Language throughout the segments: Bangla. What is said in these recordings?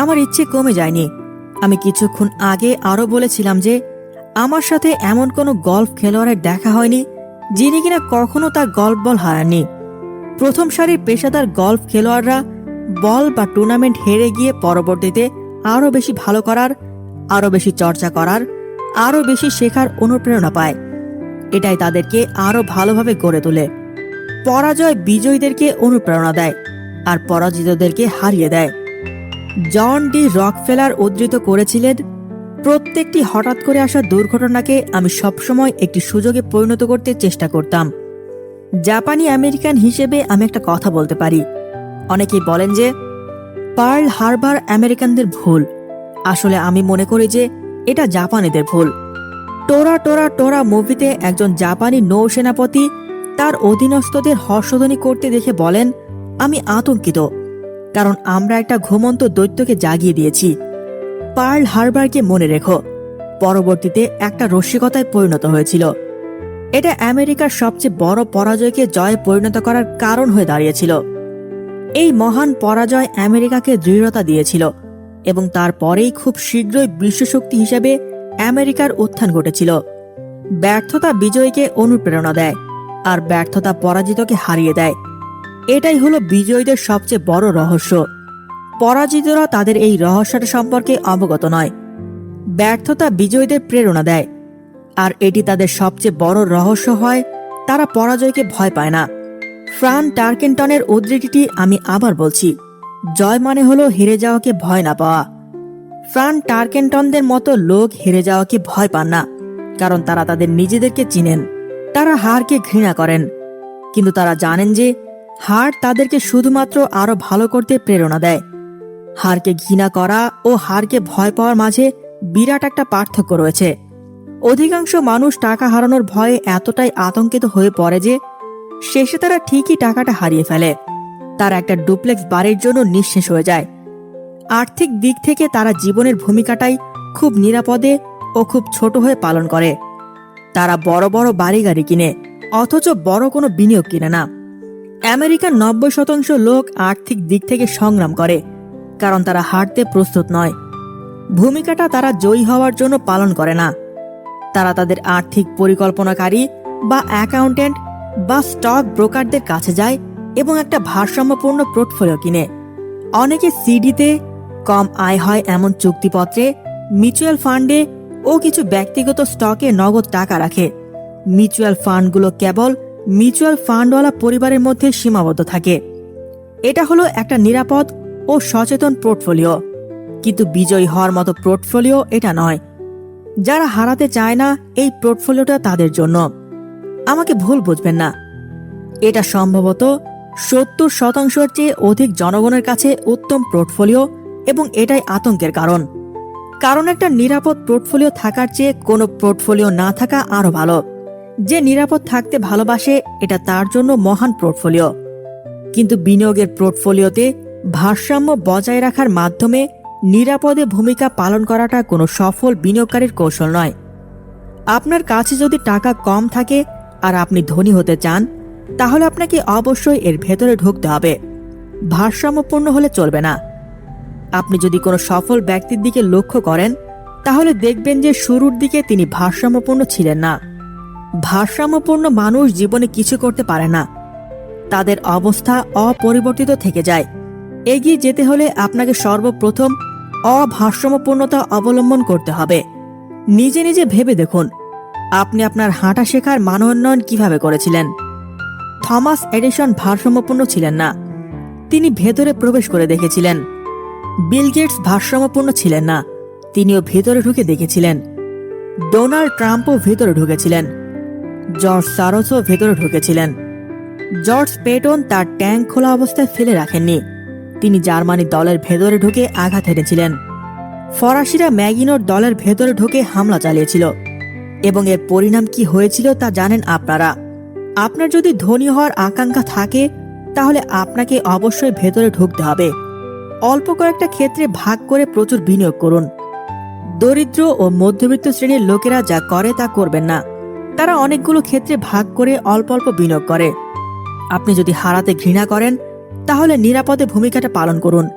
আমার ইচ্ছে কমে যায়নি। আমি কিছুক্ষণ আগে আরও বলেছিলাম যে, আমার সাথে এমন কোনো গল্ফ খেলোয়াড়ের দেখা হয়নি, যিনি কিনা কখনো তার গল্ফ বল হারাননি। প্রথম সারির পেশাদার গল্ফ খেলোয়াড়রা বল বা টুর্নামেন্ট হেরে গিয়ে পরবর্তীতে আরও বেশি ভালো করার, আরও বেশি চর্চা করার, আরও বেশি শেখার অনুপ্রেরণা পায়। এটাই তাদেরকে আরও ভালোভাবে গড়ে তোলে। পরাজয় বিজয়ীদেরকে অনুপ্রেরণা দেয় আর পরাজিতদেরকে হারিয়ে দেয়। জন ডি রকফেলার উদ্ধৃত করেছিলেন, প্রত্যেকটি হঠাৎ করে আসা দুর্ঘটনাকে আমি সবসময় একটি সুযোগে পরিণত করতে চেষ্টা করতাম। জাপানি আমেরিকান হিসেবে আমি একটা কথা বলতে পারি। অনেকেই বলেন যে, পার্ল হারবার আমেরিকানদের ভুল। আসলে আমি মনে করি যে, এটা জাপানিদের ভুল। টোরা টোরা টোরা মুভিতে একজন জাপানি নৌসেনাপতি তার অধীনস্থদের হর্ষধ্বনি করতে দেখে বলেন, আমি আতঙ্কিত। কারণ আমরা একটা ঘুমন্ত দৈত্যকে জাগিয়ে দিয়েছি। পার্ল হারবারকে মনে রেখো, পরবর্তীতে একটা রসিকতায় পরিণত হয়েছিল। এটা আমেরিকার সবচেয়ে বড় পরাজয়কে জয়ে পরিণত করার কারণ হয়ে দাঁড়িয়েছিল। এই মহান পরাজয় আমেরিকাকে দৃঢ়তা দিয়েছিল এবং তারপরেই খুব শীঘ্রই বিশ্বশক্তি হিসেবে আমেরিকার উত্থান ঘটেছিল। ব্যর্থতা বিজয়কে অনুপ্রেরণা দেয় আর ব্যর্থতা পরাজিতকে হারিয়ে দেয়। এটাই হলো বিজয়ীদের সবচেয়ে বড় রহস্য। পরাজিতরা তাদের এই রহস্যটা সম্পর্কে অবগত নয়। ব্যর্থতা বিজয়ীদের প্রেরণা দেয়। আর এটি তাদের সবচেয়ে বড় রহস্য হয়, তারা পরাজয়কে ভয় পায় না। ফ্রান টার্কেন্টনের উদ্ধৃতিটি আমি আবার বলছি। জয় মানে হলো হেরে যাওয়াকে ভয় না পাওয়া। ফ্রান টার্কেন্টনদের মতো লোক হেরে যাওয়াকে ভয় পান না, কারণ তারা তাদের নিজেদেরকে চিনেন, তারা হারকে ঘৃণা করেন। কিন্তু তারা জানেন যে হার তাদেরকে শুধুমাত্র আরও ভালো করতে প্রেরণা দেয়। হারকে ঘৃণা করা ও হারকে ভয় পাওয়ার মাঝে বিরাট একটা পার্থক্য রয়েছে। অধিকাংশ মানুষ টাকা হারানোর ভয়ে এতটাই আতঙ্কিত হয়ে পড়ে যে শেষে তারা ঠিকই টাকাটা হারিয়ে ফেলে। তারা একটা ডুপ্লেক্স বাড়ির জন্য নিঃশেষ হয়ে যায়। আর্থিক দিক থেকে তারা জীবনের ভূমিকাটাই খুব নিরাপদে ও খুব ছোট হয়ে পালন করে। তারা বড় বড় বাড়ি গাড়ি কিনে, অথচ বড় কোনো বিনিয়োগ কিনে না। আমেরিকার নব্বই শতাংশ লোক আর্থিক দিক থেকে সংগ্রাম করে, কারণ তারা হারতে প্রস্তুত নয়। ভূমিকাটা তারা জয়ী হওয়ার জন্য পালন করে না। তারা তাদের আর্থিক পরিকল্পনাকারী বা অ্যাকাউন্টেন্ট বা স্টক ব্রোকারদের কাছে যায় এবং একটা ভারসাম্যপূর্ণ পোর্টফোলিও কিনে। অনেকে সিডিতে কম আয় হয় এমন চুক্তিপত্রে, মিউচুয়াল ফান্ডে ও কিছু ব্যক্তিগত স্টকে নগদ টাকা রাখে। মিউচুয়াল ফান্ডগুলো কেবল মিউচুয়াল ফান্ডওয়ালা পরিবারের মধ্যে সীমাবদ্ধ থাকে। এটা হলো একটা নিরাপদ ও সচেতন পোর্টফোলিও। কিন্তু বিজয়ী হওয়ার মতো পোর্টফোলিও এটা নয়। যারা হারাতে চায় না এই পোর্টফোলিওটা তাদের জন্য। আমাকে ভুল বুঝবেন না। এটা সম্ভবত সত্তর শতাংশের চেয়ে অধিক জনগণের কাছে উত্তম পোর্টফোলিও এবং এটাই আতঙ্কের কারণ। কারণ একটা নিরাপদ পোর্টফোলিও থাকার চেয়ে কোনো পোর্টফোলিও না থাকা আরও ভালো। যে নিরাপদ থাকতে ভালোবাসে, এটা তার জন্য মহান পোর্টফোলিও। কিন্তু বিনিয়োগের পোর্টফোলিওতে ভারসাম্য বজায় রাখার মাধ্যমে নিরাপদে ভূমিকা পালন করাটা কোনো সফল বিনিয়োগকারীর কৌশল নয়। আপনার কাছে যদি টাকা কম থাকে আর আপনি ধনী হতে চান, তাহলে আপনাকে অবশ্যই এর ভেতরে ঢুকতে হবে। ভারসাম্যপূর্ণ হলে চলবে না। আপনি যদি কোনো সফল ব্যক্তির দিকে লক্ষ্য করেন, তাহলে দেখবেন যে শুরুর দিকে তিনি ভারসাম্যপূর্ণ ছিলেন না। ভারসাম্যপূর্ণ মানুষ জীবনে কিছু করতে পারে না। তাদের অবস্থা অপরিবর্তিত থেকে যায়। এগিয়ে যেতে হলে আপনাকে সর্বপ্রথম অভারসাম্যপূর্ণতা অবলম্বন করতে হবে। নিজে নিজে ভেবে দেখুন, আপনি আপনার হাঁটা শেখার মানোন্নয়ন কীভাবে করেছিলেন? থমাস এডিসন ভারসাম্যপূর্ণ ছিলেন না। তিনি ভেতরে প্রবেশ করে দেখেছিলেন। বিল গেটস ভারসাম্যপূর্ণ ছিলেন না। তিনিও ভেতরে ঢুকে দেখেছিলেন। ডোনাল্ড ট্রাম্পও ভেতরে ঢুকেছিলেন। জর্জ সারসও ভেতরে ঢুকেছিলেন। জর্জ পেটন তার ট্যাঙ্ক খোলা অবস্থায় ফেলে রাখেননি। তিনি জার্মানি দলের ভেতরে ঢুকে আঘাত হেনেছিলেন। ফরাসিরা ম্যাগিনোর দলের ভেতরে ঢুকে হামলা চালিয়েছিল। এবং এর পরিণাম কি হয়েছিল তা জানেন আপনারা। আপনার যদি ধনী হওয়ার আকাঙ্ক্ষা থাকে, তাহলে আপনাকে অবশ্যই ভেতরে ঢুকতে হবে। অল্প কয়েকটা ক্ষেত্রে ভাগ করে প্রচুর বিনিয়োগ করুন। দরিদ্র ও মধ্যবিত্ত শ্রেণির লোকেরা যা করে তা করবেন না। তারা অনেকগুলো ক্ষেত্রে ভাগ করে অল্প অল্প বিনিয়োগ করে। আপনি যদি হারাতে ঘৃণা করেন, তাহলে নিরাপদে ভূমিকাটা পালন করুন।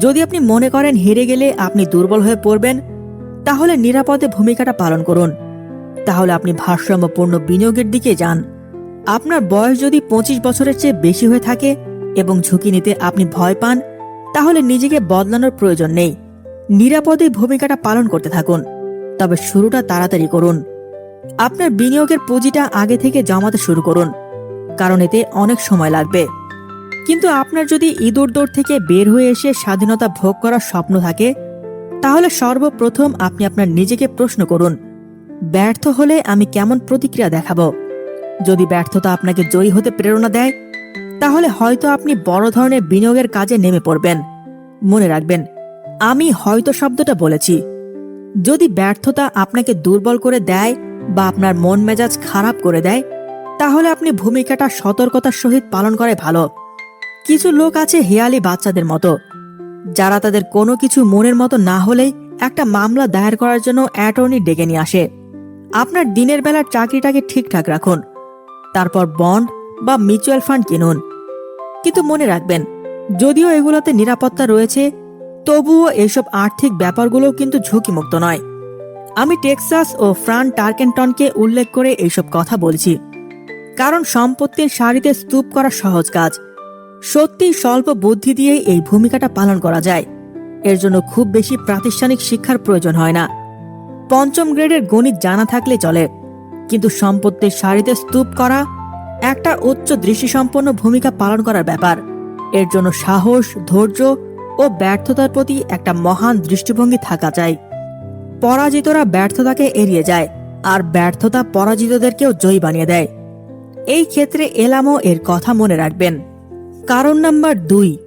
যদি আপনি মনে করেন হেরে গেলে আপনি দুর্বল হয়ে পড়বেন, তাহলে নিরাপদে ভূমিকাটা পালন করুন। তাহলে আপনি ভারসাম্যপূর্ণ বিনিয়োগের দিকে যান। আপনার বয়স যদি পঁচিশ বছরের চেয়ে বেশি হয়ে থাকে এবং ঝুঁকি নিতে আপনি ভয় পান, তাহলে নিজেকে বদলানোর প্রয়োজন নেই। নিরাপদে ভূমিকাটা পালন করতে থাকুন। তবে শুরুটা তাড়াতাড়ি করুন। আপনার বিনিয়োগের পুঁজিটা আগে থেকে জমাতে শুরু করুন, কারণ এতে অনেক সময় লাগবে। কিন্তু আপনার যদি ইঁদুর দৌড় থেকে বের হয়ে এসে স্বাধীনতা ভোগ করার স্বপ্ন থাকে, তাহলে সর্বপ্রথম আপনি আপনার নিজেকে প্রশ্ন করুন, ব্যর্থ হলে আমি কেমন প্রতিক্রিয়া দেখাবো? যদি ব্যর্থতা আপনাকে জয়ী হতে প্রেরণা দেয়, তাহলে হয়তো আপনি বড় ধরনের বিনিয়োগের কাজে নেমে পড়বেন। মনে রাখবেন, আমি হয়তো শব্দটা বলেছি। যদি ব্যর্থতা আপনাকে দুর্বল করে দেয় বা আপনার মন মেজাজ খারাপ করে দেয়, তাহলে আপনি ভূমিকাটা সতর্কতার সহিত পালন করে ভালো। কিছু লোক আছে হেয়ালি বাচ্চাদের মতো। যারা তাদের কোনো কিছু মনের মতো না হলেই একটা মামলা দায়ের করার জন্য অ্যাটর্নি ডেকে নিয়ে আসে। আপনার দিনের বেলার চাকরিটাকে ঠিকঠাক রাখুন। তারপর বন্ড বা মিউচুয়াল ফান্ড কিনুন। কিন্তু মনে রাখবেন, যদিও এগুলোতে নিরাপত্তা রয়েছে, তবুও এসব আর্থিক ব্যাপারগুলো কিন্তু ঝুঁকিমুক্ত নয়। আমি টেক্সাস ও ফ্রান টার্কেনটনকে উল্লেখ করে এইসব কথা বলছি। কারণ সম্পত্তির সারিতে স্তূপ করা সহজ কাজ। সত্যি স্বল্প বুদ্ধি দিয়ে এই ভূমিকাটা পালন করা যায়। এর জন্য খুব বেশি প্রাতিষ্ঠানিক শিক্ষার প্রয়োজন হয় না। পঞ্চম গ্রেডের গণিত জানা থাকলে চলে। কিন্তু সম্পত্তির সারিতে স্তূপ করা একটা উচ্চ দৃষ্টিসম্পন্ন ভূমিকা পালন করার ব্যাপার। এর জন্য সাহস, ধৈর্য ও ব্যর্থতার প্রতি একটা মহান দৃষ্টিভঙ্গি থাকা চাই। পরাজিতরা ব্যর্থতাকে এড়িয়ে যায় আর ব্যর্থতা পরাজিতদেরকেও জয়ী বানিয়ে দেয়। এই ক্ষেত্রে এলামও এর কথা মনে রাখবেন। কারণ নাম্বার দুই,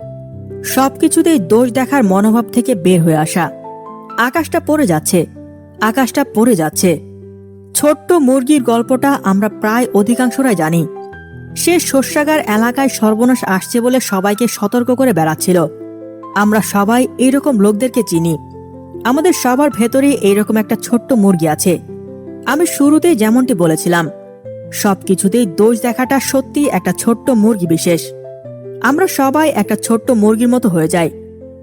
সবকিছুতেই দোষ দেখার মনোভাব থেকে বের হয়ে আসা। আকাশটা পড়ে যাচ্ছে, আকাশটা পড়ে যাচ্ছে। ছোট্ট মুরগির গল্পটা আমরা প্রায় অধিকাংশরাই জানি। সে শস্যাগার এলাকায় সর্বনাশ আসছে বলে সবাইকে সতর্ক করে বেড়াচ্ছিল। আমরা সবাই এইরকম লোকদেরকে চিনি। আমাদের সবার ভেতরে এইরকম একটা ছোট্ট মুরগি আছে। আমি শুরুতেই যেমনটি বলেছিলাম, সবকিছুতেই দোষ দেখাটা সত্যি একটা ছোট্ট মুরগি বিশেষ। আমরা সবাই একটা ছোট্ট মুরগির মতো হয়ে যাই,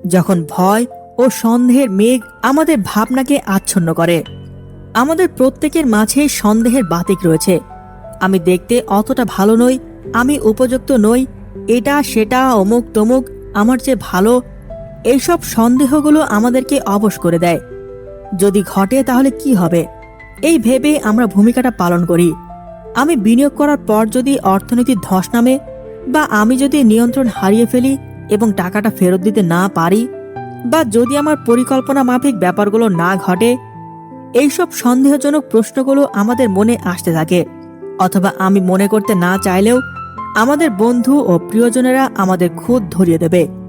যখন ভয় ও সন্দেহের মেঘ আমাদের ভাবনাকে আচ্ছন্ন করে। আমাদের প্রত্যেকের মাঝে সন্দেহের বাতিক রয়েছে। আমি দেখতে অতটা ভালো নই, আমি উপযুক্ত নই, এটা, সেটা অমুক তমুক আমার চেয়ে ভালো এইসব সন্দেহগুলো আমাদেরকে অবশ করে দেয়। যদি ঘটে তাহলে কি হবে? এই ভেবে আমরা ভূমিকাটা পালন করি। আমি বিনিয়োগ করার পর যদি অর্থনীতির ধস নামে বা আমি যদি নিয়ন্ত্রণ হারিয়ে ফেলি এবং টাকাটা ফেরত দিতে না পারি বা যদি আমার পরিকল্পনা মাফিক ব্যাপারগুলো না ঘটে, এইসব সন্দেহজনক প্রশ্নগুলো আমাদের মনে আসতে থাকে। অথবা আমি মনে করতে না চাইলেও আমাদের বন্ধু ও প্রিয়জনেরা আমাদের খুদ ধরিয়ে দেবে।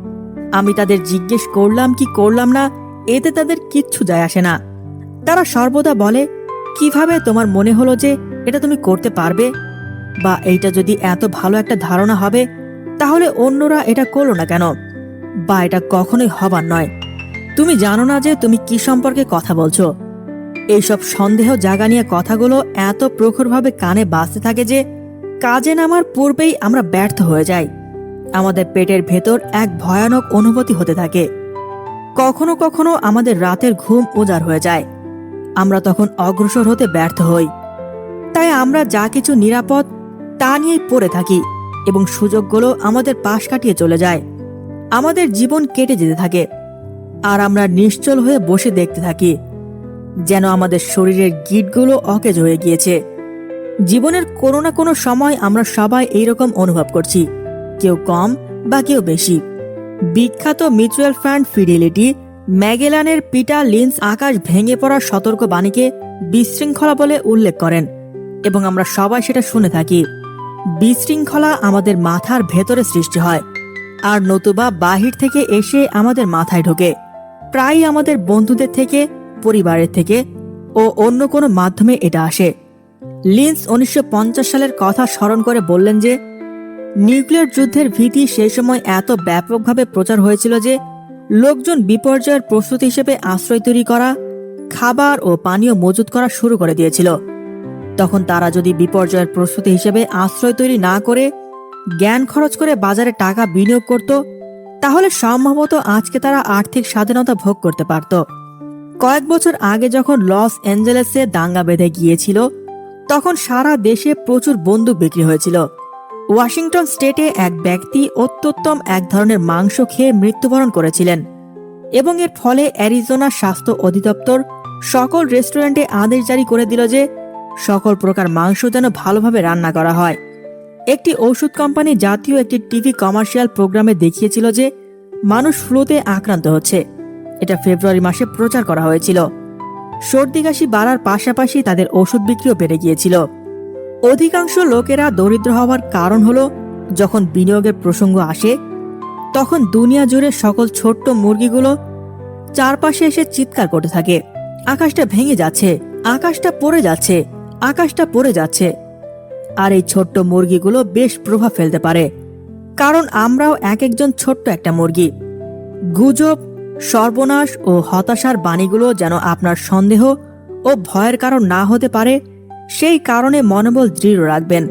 আমি তাদের জিজ্ঞেস করলাম কি করলাম না, এতে তাদের কিচ্ছু যায় আসে না। তারা সর্বদা বলে, কীভাবে তোমার মনে হলো যে এটা তুমি করতে পারবে? বা এইটা যদি এত ভালো একটা ধারণা হবে, তাহলে অন্যরা এটা করল না কেন? বা এটা কখনোই হবার নয়। তুমি জানো না যে তুমি কি সম্পর্কে কথা বলছো? এইসব সন্দেহ জাগা নিয়ে কথাগুলো এত প্রখরভাবে কানে বাজতে থাকে যে কাজে নামার পূর্বেই আমরা ব্যর্থ হয়ে যাই। আমাদের পেটের ভেতর এক ভয়ানক অনুভূতি হতে থাকে। কখনো কখনো আমাদের রাতের ঘুম উজাড় হয়ে যায়। আমরা তখন অগ্রসর হতে ব্যর্থ হই। তাই আমরা যা কিছু নিরাপদ, তা নিয়েই পড়ে থাকি এবং সুযোগগুলো আমাদের পাশ কাটিয়ে চলে যায়। আমাদের জীবন কেটে যেতে থাকে আর আমরা নিশ্চল হয়ে বসে দেখতে থাকি, যেন আমাদের শরীরের গিটগুলো অকেজ হয়ে গিয়েছে। জীবনের কোনো না কোনো সময় আমরা সবাই এইরকম অনুভব করছি। কেউ কম বা কেউ বেশি। বিখ্যাত মিউচুয়াল ফান্ড ফিডিলিটি, ম্যাগেলানের পিটা লিন্স আকাশ ভেঙে পড়ার সতর্ক বাণীকে বিশৃঙ্খলা বলে উল্লেখ করেন এবং আমরা সবাই সেটা শুনে থাকি। বিশৃঙ্খলা আমাদের মাথার ভেতরে সৃষ্টি হয় আর নতুবা বাহির থেকে এসে আমাদের মাথায় ঢোকে। প্রায় আমাদের বন্ধুদের থেকে, পরিবারের থেকে ও অন্য কোনো মাধ্যমে এটা আসে। লিন্স উনিশশো পঞ্চাশ সালের কথা স্মরণ করে বললেন যে নিউক্লিয়ার যুদ্ধের ভীতি সেই সময় এত ব্যাপকভাবে প্রচার হয়েছিল যে লোকজন বিপর্যয়ের প্রস্তুতি হিসেবে আশ্রয় তৈরি করা, খাবার ও পানীয় মজুত করা শুরু করে দিয়েছিল। তখন তারা যদি বিপর্যয়ের প্রস্তুতি হিসেবে আশ্রয় তৈরি না করে, জ্ঞান খরচ করে বাজারে টাকা বিনিয়োগ করত, তাহলে সম্ভবত আজকে তারা আর্থিক স্বাধীনতা ভোগ করতে পারত। কয়েক বছর আগে যখন লস অ্যাঞ্জেলেসে দাঙ্গা বেঁধে গিয়েছিল, তখন সারা দেশে প্রচুর বন্দুক বিক্রি হয়েছিল। ওয়াশিংটন স্টেটে এক ব্যক্তি অত্যুত্তম এক ধরনের মাংস খেয়ে মৃত্যুবরণ করেছিলেন এবং এর ফলে অ্যারিজোনা স্বাস্থ্য অধিদপ্তর সকল রেস্টুরেন্টে আদেশ জারি করে দিল যে সকল প্রকার মাংস যেন ভালোভাবে রান্না করা হয়। একটি ওষুধ কোম্পানি জাতীয় একটি টিভি কমার্শিয়াল প্রোগ্রামে দেখিয়েছিল যে মানুষ ফ্লুতে আক্রান্ত হচ্ছে। এটা ফেব্রুয়ারি মাসে প্রচার করা হয়েছিল। সর্দি কাশি বাড়ার পাশাপাশি তাদের ওষুধ বিক্রিও বেড়ে গিয়েছিল। অধিকাংশ লোকেরা দরিদ্র হওয়ার কারণ হলো, যখন বিনিয়োগের প্রসঙ্গ আসে, তখন দুনিয়া জুড়ে সকল ছোট্ট মুরগিগুলো চারপাশে এসে চিৎকার করতে থাকে। আকাশটা ভেঙে যাচ্ছে, আকাশটা পড়ে যাচ্ছে, আকাশটা পড়ে যাচ্ছে। আর এই ছোট্ট মুরগিগুলো বেশ প্রভাব ফেলতে পারে, কারণ আমরাও এক একজন ছোট্ট একটা মুরগি। গুজব, সর্বনাশ ও হতাশার বাণীগুলো যেন আপনার সন্দেহ ও ভয়ের কারণ না হতে পারে সেই কারণে মনোবল দৃঢ় রাখবেন।